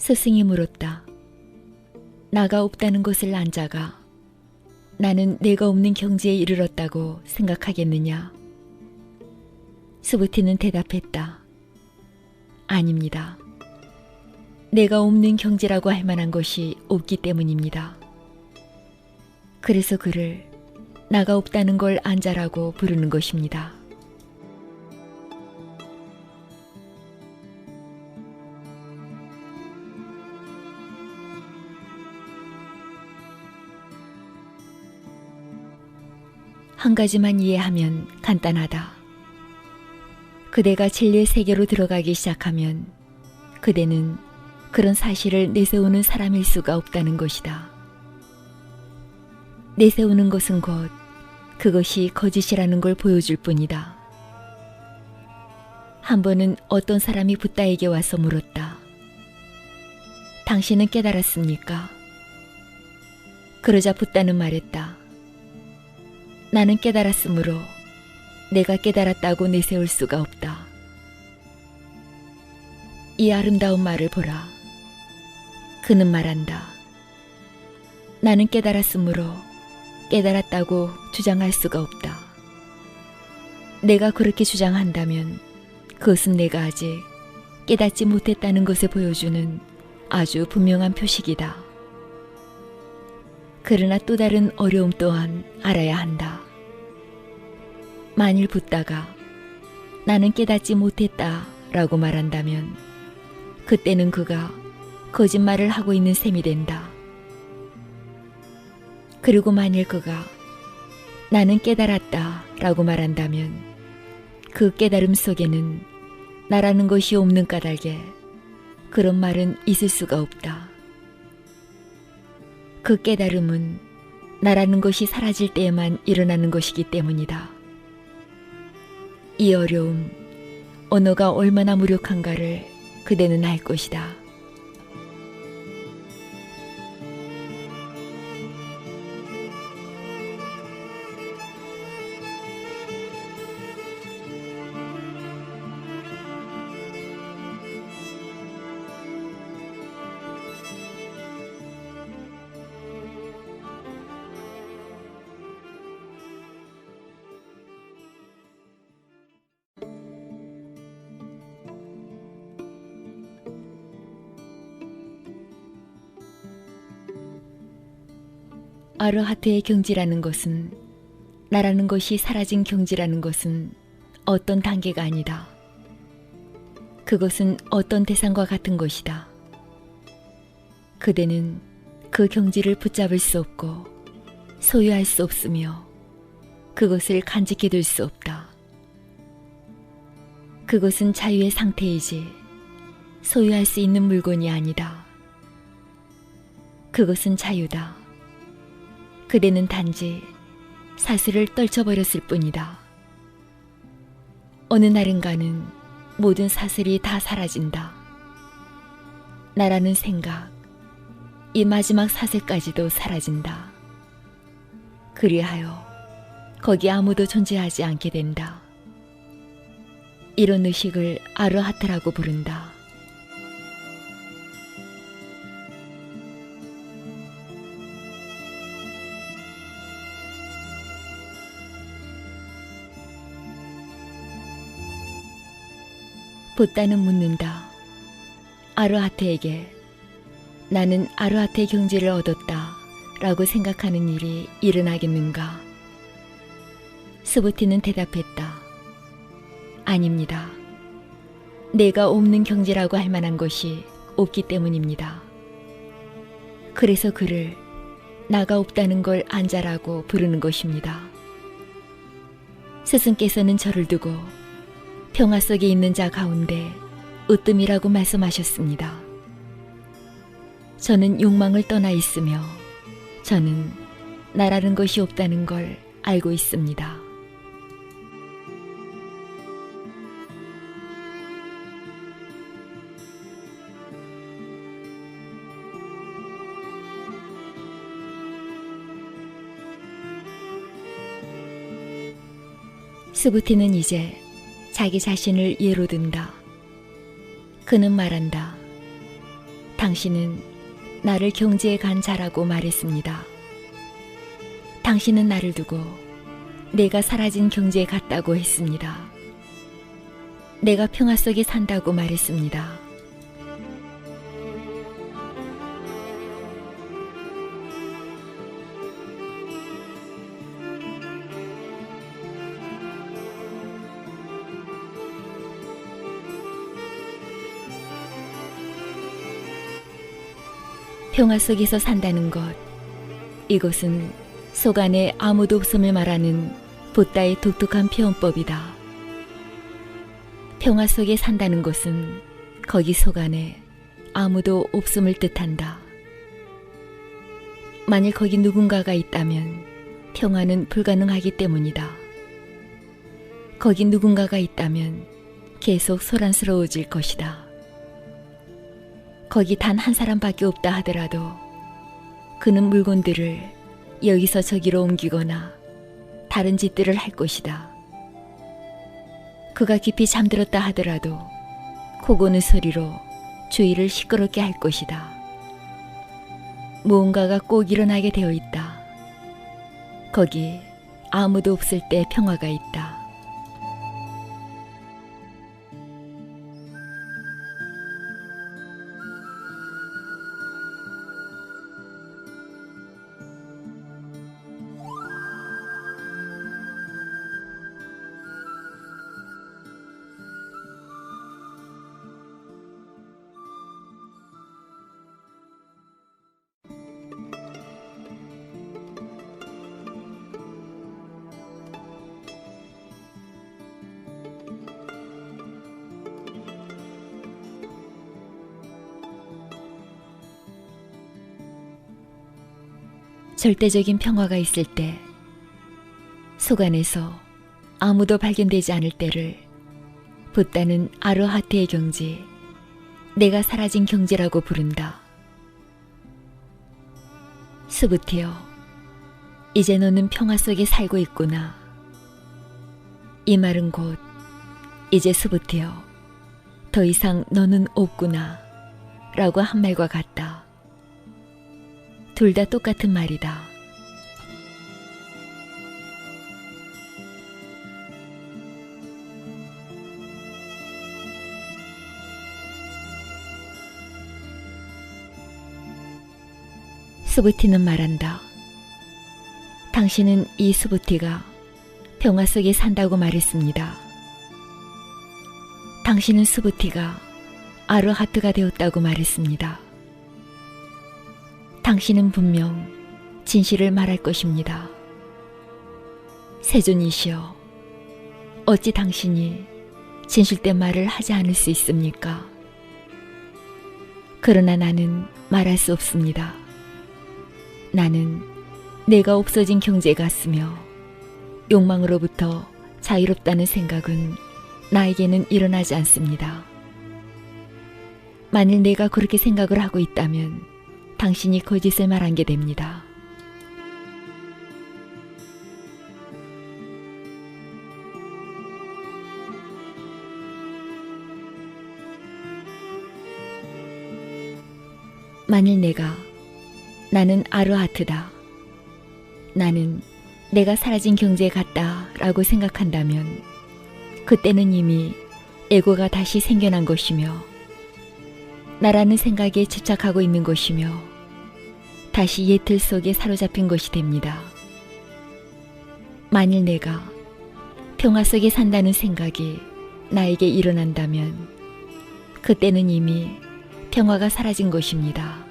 스승이 물었다. 나가 없다는 것을 안 자가 나는 내가 없는 경지에 이르렀다고 생각하겠느냐? 스부티는 대답했다. 아닙니다. 내가 없는 경지라고 할 만한 것이 없기 때문입니다. 그래서 그를 나가 없다는 걸 안자라고 부르는 것입니다. 한 가지만 이해하면 간단하다. 그대가 진리의 세계로 들어가기 시작하면 그대는 그런 사실을 내세우는 사람일 수가 없다는 것이다. 내세우는 것은 곧 그것이 거짓이라는 걸 보여줄 뿐이다. 한 번은 어떤 사람이 붓다에게 와서 물었다. 당신은 깨달았습니까? 그러자 붓다는 말했다. 나는 깨달았으므로 내가 깨달았다고 내세울 수가 없다. 이 아름다운 말을 보라. 그는 말한다. 나는 깨달았으므로 깨달았다고 주장할 수가 없다. 내가 그렇게 주장한다면 그것은 내가 아직 깨닫지 못했다는 것을 보여주는 아주 분명한 표식이다. 그러나 또 다른 어려움 또한 알아야 한다. 만일 붙다가 나는 깨닫지 못했다 라고 말한다면 그때는 그가 거짓말을 하고 있는 셈이 된다. 그리고 만일 그가 나는 깨달았다 라고 말한다면 그 깨달음 속에는 나라는 것이 없는 까닭에 그런 말은 있을 수가 없다. 그 깨달음은 나라는 것이 사라질 때에만 일어나는 것이기 때문이다. 이 어려움, 언어가 얼마나 무력한가를 그대는 알 것이다. 아르하트의 경지라는 것은 나라는 것이 사라진 경지라는 것은 어떤 단계가 아니다. 그것은 어떤 대상과 같은 것이다. 그대는 그 경지를 붙잡을 수 없고 소유할 수 없으며 그것을 간직해 둘 수 없다. 그것은 자유의 상태이지 소유할 수 있는 물건이 아니다. 그것은 자유다. 그대는 단지 사슬을 떨쳐버렸을 뿐이다. 어느 날인가는 모든 사슬이 다 사라진다. 나라는 생각, 이 마지막 사슬까지도 사라진다. 그리하여 거기 아무도 존재하지 않게 된다. 이런 의식을 아르하트라고 부른다. 붓다는 묻는다. 아르하트에게 나는 아르하트의 경지를 얻었다 라고 생각하는 일이 일어나겠는가? 스부티는 대답했다. 아닙니다. 내가 없는 경지라고 할 만한 것이 없기 때문입니다. 그래서 그를 나가 없다는 걸 안자라고 부르는 것입니다. 스승께서는 저를 두고 평화 속에 있는 자 가운데 으뜸이라고 말씀하셨습니다. 저는 욕망을 떠나 있으며 저는 나라는 것이 없다는 걸 알고 있습니다. 스부티는 이제 자기 자신을 예로 든다. 그는 말한다. 당신은 나를 경지에 간 자라고 말했습니다. 당신은 나를 두고 내가 사라진 경지에 갔다고 했습니다. 내가 평화 속에 산다고 말했습니다. 평화 속에서 산다는 것. 이것은 속 안에 아무도 없음을 말하는 붓다의 독특한 표현법이다. 평화 속에 산다는 것은 거기 속 안에 아무도 없음을 뜻한다. 만일 거기 누군가가 있다면 평화는 불가능하기 때문이다. 거기 누군가가 있다면 계속 소란스러워질 것이다. 거기 단 한 사람밖에 없다 하더라도 그는 물건들을 여기서 저기로 옮기거나 다른 짓들을 할 것이다. 그가 깊이 잠들었다 하더라도 코고는 소리로 주위를 시끄럽게 할 것이다. 무언가가 꼭 일어나게 되어 있다. 거기 아무도 없을 때 평화가 있다. 절대적인 평화가 있을 때, 속 안에서 아무도 발견되지 않을 때를 붓다는 아르하트의 경지, 내가 사라진 경지라고 부른다. 수부티여, 이제 너는 평화 속에 살고 있구나. 이 말은 곧, 이제 수부티여, 더 이상 너는 없구나. 라고 한 말과 같다. 둘 다 똑같은 말이다. 수부티는 말한다. 당신은 이 수부티가 평화 속에 산다고 말했습니다. 당신은 수부티가 아르하트가 되었다고 말했습니다. 당신은 분명 진실을 말할 것입니다. 세존이시여, 어찌 당신이 진실된 말을 하지 않을 수 있습니까? 그러나 나는 말할 수 없습니다. 나는 내가 없어진 경제가 쓰며 욕망으로부터 자유롭다는 생각은 나에게는 일어나지 않습니다. 만일 내가 그렇게 생각을 하고 있다면 당신이 거짓을 말한 게 됩니다. 만일 내가 나는 아르하트다. 나는 내가 사라진 경제에 갔다 라고 생각한다면 그때는 이미 에고가 다시 생겨난 것이며 나라는 생각에 집착하고 있는 것이며 다시 예틀 속에 사로잡힌 것이 됩니다. 만일 내가 평화 속에 산다는 생각이 나에게 일어난다면 그때는 이미 평화가 사라진 것입니다.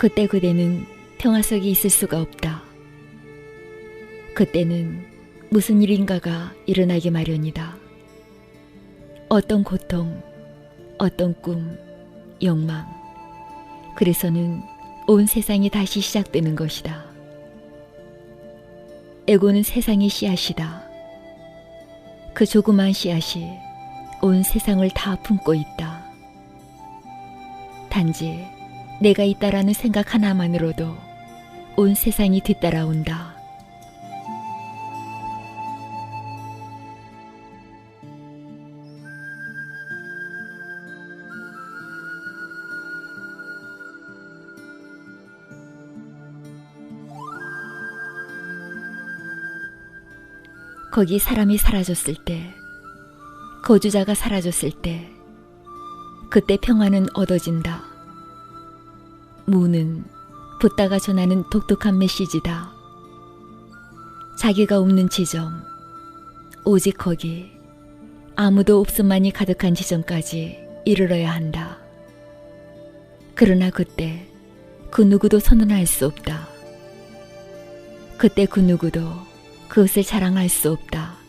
그때 그대는 평화 속에 있을 수가 없다. 그때는 무슨 일인가가 일어나기 마련이다. 어떤 고통, 어떤 꿈, 욕망. 그래서는 온 세상이 다시 시작되는 것이다. 에고는 세상의 씨앗이다. 그 조그만 씨앗이 온 세상을 다 품고 있다. 단지 내가 있다라는 생각 하나만으로도 온 세상이 뒤따라온다. 거기 사람이 사라졌을 때, 거주자가 사라졌을 때, 그때 평화는 얻어진다. 무는 붓다가 전하는 독특한 메시지다. 자기가 없는 지점, 오직 거기 아무도 없음만이 가득한 지점까지 이르러야 한다. 그러나 그때 그 누구도 선언할 수 없다. 그때 그 누구도 그것을 자랑할 수 없다.